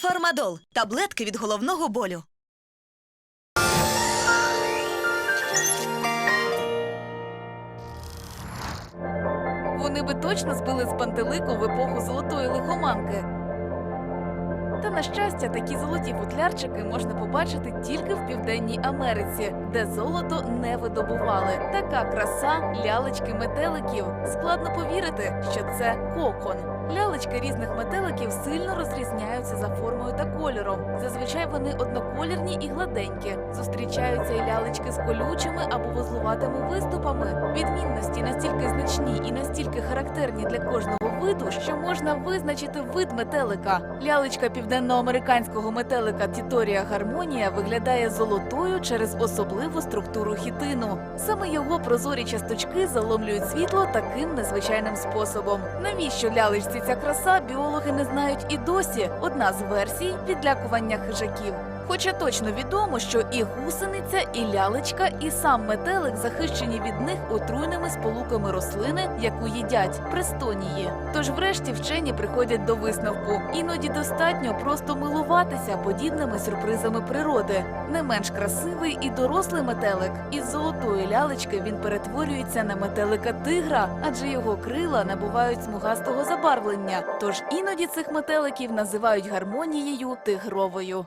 Фармадол таблетки від головного болю. Вони би точно збили з пантелику в епоху золотої лихоманки. Та на щастя, такі золоті футлярчики можна побачити тільки в Південній Америці, де золото не видобували. Така краса лялечки метеликів. Складно повірити, що це кокон. Лялечки різних метеликів сильно розрізняються за формою та кольором. Зазвичай вони одноколірні і гладенькі. Зустрічаються і лялечки з колючими або вузлуватими виступами. Відмінності настільки значні і настільки характерні для кожного виду, що можна визначити вид метелика. Лялечка південноамериканського метелика Тіторія Гармонія виглядає золотою через особливу структуру хітину. Саме його прозорі часточки заломлюють світло таким незвичайним способом. Навіщо лялечці ця краса, біологи не знають і досі. Одна з версій відлякування хижаків. Хоча точно відомо, що і гусениця, і лялечка, і сам метелик захищені від них отруйними сполуками рослини, яку їдять престонії. Тож, врешті, вчені приходять до висновку: іноді достатньо просто милуватися подібними сюрпризами природи. Не менш красивий і дорослий метелик. Із золотої лялечки він перетворюється на метелика тигра, адже його крила набувають смугастого забарвлення. Тож іноді цих метеликів називають гармонією тигровою.